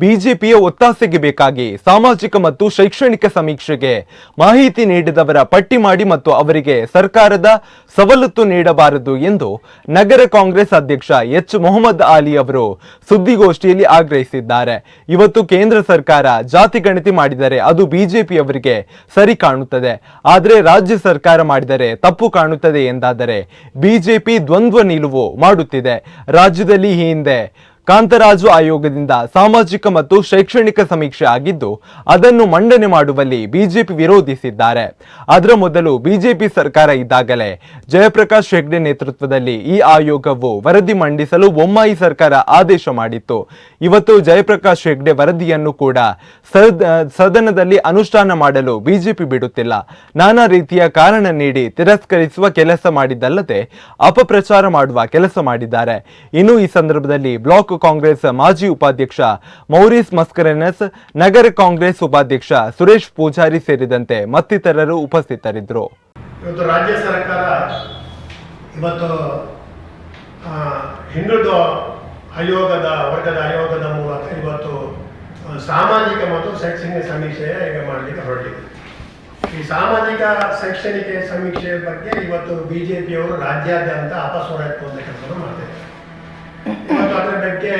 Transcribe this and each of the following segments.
ಬಿಜೆಪಿಯ ಒತ್ತಾಸೆಗೆ ಬೇಕಾಗಿ ಸಾಮಾಜಿಕ ಮತ್ತು ಶೈಕ್ಷಣಿಕ ಸಮೀಕ್ಷೆಗೆ ಮಾಹಿತಿ ನೀಡಿದವರ ಪಟ್ಟಿ ಮಾಡಿ ಮತ್ತು ಅವರಿಗೆ ಸರ್ಕಾರದ ಸವಲತ್ತು ನೀಡಬಾರದು ಎಂದು ನಗರ ಕಾಂಗ್ರೆಸ್ ಅಧ್ಯಕ್ಷ ಎಚ್ ಮೊಹಮ್ಮದ್ ಆಲಿ ಅವರು ಸುದ್ದಿಗೋಷ್ಠಿಯಲ್ಲಿ ಆಗ್ರಹಿಸಿದ್ದಾರೆ. ಇವತ್ತು ಕೇಂದ್ರ ಸರ್ಕಾರ ಜಾತಿ ಗಣತಿ ಮಾಡಿದರೆ ಅದು ಬಿಜೆಪಿಯವರಿಗೆ ಸರಿ ಕಾಣುತ್ತದೆ. ಆದರೆ ರಾಜ್ಯ ಸರ್ಕಾರ ಮಾಡಿದರೆ ತಪ್ಪು ಕಾಣುತ್ತದೆ ಎಂದಾದರೆ ಬಿಜೆಪಿ ದ್ವಂದ್ವ ನಿಲುವು ಮಾಡುತ್ತಿದೆ. ರಾಜ್ಯದಲ್ಲಿ ಈ ಹಿಂದೆ ಕಾಂತರಾಜು ಆಯೋಗದಿಂದ ಸಾಮಾಜಿಕ ಮತ್ತು ಶೈಕ್ಷಣಿಕ ಸಮೀಕ್ಷೆ ಆಗಿದ್ದು, ಅದನ್ನು ಮಂಡನೆ ಮಾಡುವಲ್ಲಿ ಬಿಜೆಪಿ ವಿರೋಧಿಸಿದ್ದಾರೆ. ಅದರ ಮೊದಲು ಬಿಜೆಪಿ ಸರ್ಕಾರ ಇದ್ದಾಗಲೇ ಜಯಪ್ರಕಾಶ್ ಹೆಗ್ಡೆ ನೇತೃತ್ವದಲ್ಲಿ ಈ ಆಯೋಗವು ವರದಿ ಮಂಡಿಸಲು ಬೊಮ್ಮಾಯಿ ಸರ್ಕಾರ ಆದೇಶ ಮಾಡಿತ್ತು. ಇವತ್ತು ಜಯಪ್ರಕಾಶ್ ಹೆಗ್ಡೆ ವರದಿಯನ್ನು ಕೂಡ ಸದ- ಸದನದಲ್ಲಿ ಅನುಷ್ಠಾನ ಮಾಡಲು ಬಿಜೆಪಿ ಬಿಡುತ್ತಿಲ್ಲ. ನಾನಾ ರೀತಿಯ ಕಾರಣ ನೀಡಿ ತಿರಸ್ಕರಿಸುವ ಕೆಲಸ ಮಾಡಿದ್ದಲ್ಲದೆ, ಅಪಪ್ರಚಾರ ಮಾಡುವ ಕೆಲಸ ಮಾಡಿದ್ದಾರೆ. ಇನ್ನು ಈ ಸಂದರ್ಭದಲ್ಲಿ ಬ್ಲಾಕ್ ಕಾಂಗ್ರೆಸ್ ಮಾಜಿ ಉಪಾಧ್ಯಕ್ಷ ಮೌರಿಸ್ ಮಸ್ಕರೆನಸ್, ನಗರ ಕಾಂಗ್ರೆಸ್ ಉಪಾಧ್ಯಕ್ಷ ಸುರೇಶ್ ಪೂಜಾರಿ ಸೇರಿದಂತೆ ಮತ್ತಿತರರು ಉಪಸ್ಥಿತರಿದ್ದರು. ಇವತ್ತು ರಾಜ್ಯ ಸರ್ಕಾರ ಇವತ್ತು ಹಿಂದುತ್ವ ಆಯೋಗದ, ವರ್ಗದ ಆಯೋಗದ ಮೂಲಕ ಇವತ್ತು ಸಾಮಾಜಿಕ ಮತ್ತು ಶೈಕ್ಷಣಿಕ ಸಮೀಕ್ಷೆಯ ಈಗ ಮಾಡಲಿಕ್ಕೆ ಹೊರಟಿದೆ. ಈ ಸಾಮಾಜಿಕ ಶೈಕ್ಷಣಿಕ ಸಮೀಕ್ಷೆಯ ಬಗ್ಗೆ ಇವತ್ತು ಬಿಜೆಪಿಯವರು ರಾಜ್ಯಾದ್ಯಂತ ಅಪಸ್ವರ ಕೆಲಸವನ್ನು ಮಾಡ್ತಾರೆ ಇವತ್ತು ಬಗ್ಗೆ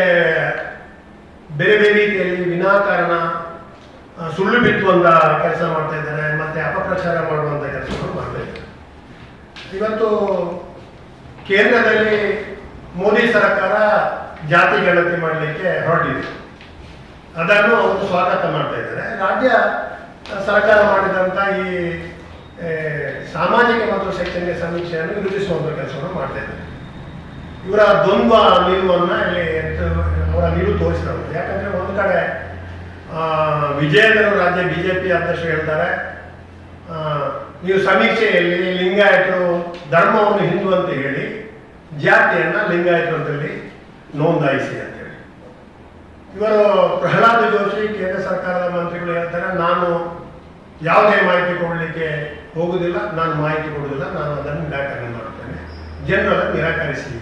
ಬೇರೆ ಬೇರೆ ರೀತಿಯಲ್ಲಿ ವಿನಾಕಾರಣ ಸುಳ್ಳು ಬಿತ್ತುವಂತ ಕೆಲಸ ಮಾಡ್ತಾ ಇದ್ದಾರೆ, ಮತ್ತೆ ಅಪಪ್ರಚಾರ ಮಾಡುವಂತ ಕೆಲಸಗಳು ಮಾಡ್ತಾ ಇದ್ದಾರೆ. ಇವತ್ತು ಕೇಂದ್ರದಲ್ಲಿ ಮೋದಿ ಸರ್ಕಾರ ಜಾತಿ ಗಣತಿ ಮಾಡಲಿಕ್ಕೆ ಹೊರಟಿದೆ. ಅದನ್ನು ಅವರು ಸ್ವಾಗತ ಮಾಡ್ತಾ ಇದ್ದಾರೆ. ರಾಜ್ಯ ಸರ್ಕಾರ ಮಾಡಿದಂಥ ಈ ಸಾಮಾಜಿಕ ಮತ್ತು ಶೈಕ್ಷಣಿಕ ಸಮೀಕ್ಷೆಯನ್ನು ವಿರೋಧಿಸುವಂಥ ಕೆಲಸವನ್ನು ಮಾಡ್ತಾ ಇದ್ದಾರೆ. ಇವರ ದ್ವಂದ್ವ ನಿಲುವನ್ನ ಇಲ್ಲಿ ಅವರ ನಿಲುವು ತೋರಿಸ್ತಾರೆ. ಯಾಕಂದ್ರೆ ಒಂದು ಕಡೆ ಆ, ಬಿ ರಾಜ್ಯ ಬಿಜೆಪಿ ಅಧ್ಯಕ್ಷರು ಹೇಳ್ತಾರೆ ನೀವು ಸಮೀಕ್ಷೆಯಲ್ಲಿ ಲಿಂಗಾಯತರು ಧರ್ಮವನ್ನು ಹಿಂದೂ ಅಂತ ಹೇಳಿ ಜಾತಿಯನ್ನ ಲಿಂಗಾಯತರು ಅಂತೇಳಿ ನೋಂದಾಯಿಸಿ ಅಂತೇಳಿ ಇವರು ಪ್ರಹ್ಲಾದ್ ಜೋಶಿ ಕೇಂದ್ರ ಸರ್ಕಾರದ ಮಂತ್ರಿಗಳು ಹೇಳ್ತಾರೆ ನಾನು ಯಾವುದೇ ಮಾಹಿತಿ ಕೊಡಲಿಕ್ಕೆ ಹೋಗುವುದಿಲ್ಲ ನಾನು ಮಾಹಿತಿ ಕೊಡುವುದಿಲ್ಲ ನಾನು ಅದನ್ನು ನಿರಾಕರಣೆ ಮಾಡುತ್ತೇನೆ. ಜನರಲ್ಲಿ ಅದನ್ನು ನಿರಾಕರಿಸಿ.